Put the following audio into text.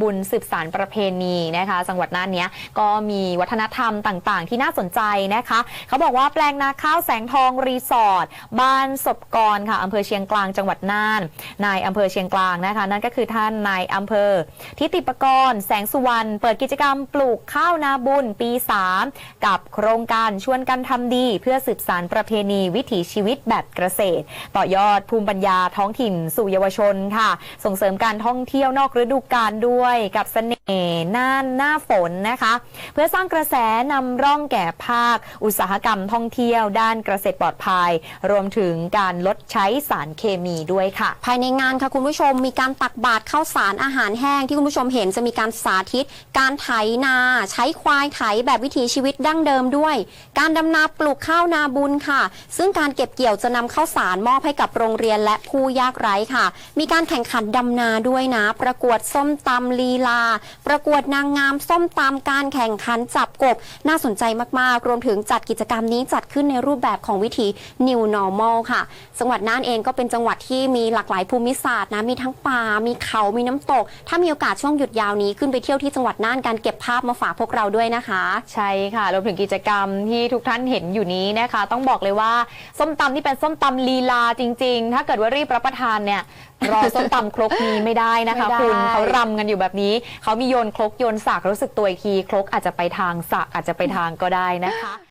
บุญสืบสารประเพณีนะคะ จังหวัดน่านเนี้ยก็มีวัฒนธรรมต่าง ๆ ที่น่าสนใจนะคะ เขาบอกว่าแปลงนาข้าวแสงทองรีสอร์ทบ้านศพกรค่ะอำเภอเชียงกลางจังหวัดน่านนายอำเภอเชียงกลางนะคะ นั่นก็คือท่านนายอำเภอ ทิติปกรณ์แสงสุวรรณเปิดกิจกรรมปลูกข้าวนาบุญปี 3 กับโครงการชวนกันทำดี เพื่อสืบสารประเพณีวิถีชีวิตแบบเกษตร ต่อยอดภูมิปัญญาท้องถิ่นสู่เยาวชนค่ะ ส่งเสริมการท่องเที่ยวนอกฤดูกาลด้วยกับเสน่ห์หน้าหน้าฝนนะคะ เพื่อสร้างกระแสนำร่องแก่ภาค อุตสาหกรรมท่องเที่ยว ด้านเกษตรปลอดภัย รวมถึงการลดใช้สารเคมีด้วยค่ะ ภายในงานค่ะคุณผู้ชมมีการตักบาตรข้าวสารอาหารแห้งที่คุณผู้ชมเห็นจะมีการสาธิต การไถนาใช้ควายไถแบบวิถีชีวิตดั้งเดิมด้วย การดำนาปลูกข้าวนาบุญค่ะ ซึ่งการเก็บเกี่ยวจะนำข้าวสารมอบให้กับโรงเรียนและผู้ยากไร้ค่ะ มีการแข่งขันดำนาด้วยนะ ประกวดส้มตำลีลา ประกวดนางงามส้มตำการแข่งขันจับกบ น่าสนใจมาก ๆ รวมถึงจัดกิจกรรมนี้จัดขึ้นในรูปแบบของวิถี New Normal ค่ะ จังหวัดน่านเองก็เป็นจังหวัดที่มีหลากหลายภูมิศาสตร์นะ มีทั้งป่า มีเขา มีน้ำตก ถ้ามีโอกาสช่วงหยุดยาวนี้ขึ้นไปเที่ยวที่จังหวัดน่านการเก็บภาพมาฝากพวกเราด้วยนะคะ ใช่ค่ะ รวมถึงกิจกรรมที่ทุกท่านเห็นอยู่นี้นะคะ ต้องบอกเลยว่าส้มตำที่เป็นส้มตำลีลาจริง ๆ ถ้าเกิดว่ารีบรับประทานเนี่ยรอส้มตำครกนี้ไม่ได้นะคะไม่ได้คุณเขารำกันอยู่แบบนี้ เขามีโยนครกโยนสากรู้สึกตัวอีกทีครกอาจจะไปทางสากอาจจะไปทางก็ได้นะคะ